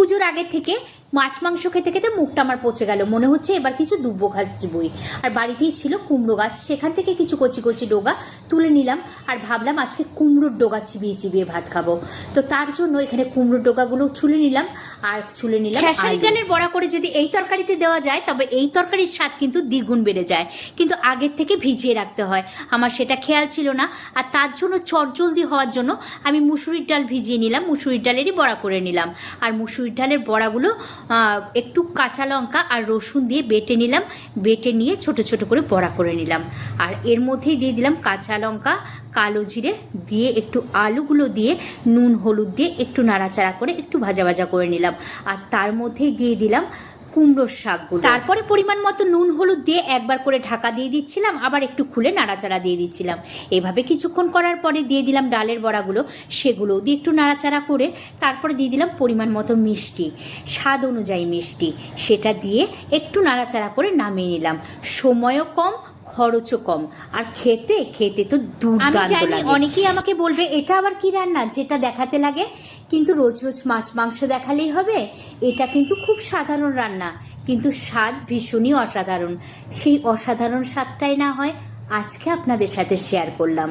পুজোর আগের থেকে মাছ মাংস খেতে খেতে মুখটা আমার পচে গেল। মনে হচ্ছে এবার কিছু দুব্বো ঘাস চিবই আর বাড়িতেই ছিল কুমড়ো গাছ। সেখান থেকে কিছু কচি কচি ডোগা তুলে নিলাম আর ভাবলাম আজকে কুমড়োর ডোগা চিবিয়ে চিবিয়ে ভাত খাব। তো তার জন্য এখানে কুমড়োর ডোগাগুলো ছুলে নিলাম আর ছুলে নিলাম ডালের বড়া করে যদি এই তরকারিতে দেওয়া যায় তবে এই তরকারির স্বাদ কিন্তু দ্বিগুণ বেড়ে যায়। কিন্তু আগের থেকে ভিজিয়ে রাখতে হয়। আমার সেটা খেয়াল ছিল না। আর তার জন্য চটজলদি হওয়ার জন্য আমি মুসুরির ডাল ভিজিয়ে নিলাম। মুসুরির ডালেরই বড়া করে নিলাম। আর মুসুরির ডালের বড়াগুলো একটু কাঁচা লঙ্কা আর রসুন দিয়ে বেটে নিলাম। বেটে নিয়ে ছোট ছোট করে বড়া করে নিলাম। আর এর মধ্যেই দিয়ে দিলাম কাঁচা লঙ্কা, কালো জিরে দিয়ে একটু আলুগুলো দিয়ে নুন, হলুদ দিয়ে একটু নাড়াচাড়া করে একটু ভাজা ভাজা করে নিলাম। আর তার মধ্যেই দিয়ে দিলাম কুমড়োর শাকগুলো। তারপরে পরিমাণ মতো নুন, হলুদ দিয়ে একবার করে ঢাকা দিয়ে দিচ্ছিলাম, আবার একটু খুলে নাড়াচাড়া দিয়ে দিচ্ছিলাম। এভাবে কিছুক্ষণ করার পরে দিয়ে দিলাম ডালের বড়াগুলো সেগুলোও দিয়ে একটু নাড়াচাড়া করে তারপরে দিয়ে দিলাম পরিমাণ মতো মিষ্টি, স্বাদ অনুযায়ী মিষ্টি। সেটা দিয়ে একটু নাড়াচাড়া করে নামিয়ে নিলাম। সময়ও কম খরচও কম। আর খেতে খেতে তো দুর্দান্ত লাগে। অনেকেই আমাকে বলবে এটা আবার কি রান্না? যেটা দেখাতে লাগে। কিন্তু রোজ রোজ মাছ মাংস দেখালেই হবে। এটা কিন্তু খুব সাধারণ রান্না। কিন্তু স্বাদ ভীষণই অসাধারণ। সেই অসাধারণ স্বাদটাই না হয় আজকে আপনাদের সাথে শেয়ার করলাম।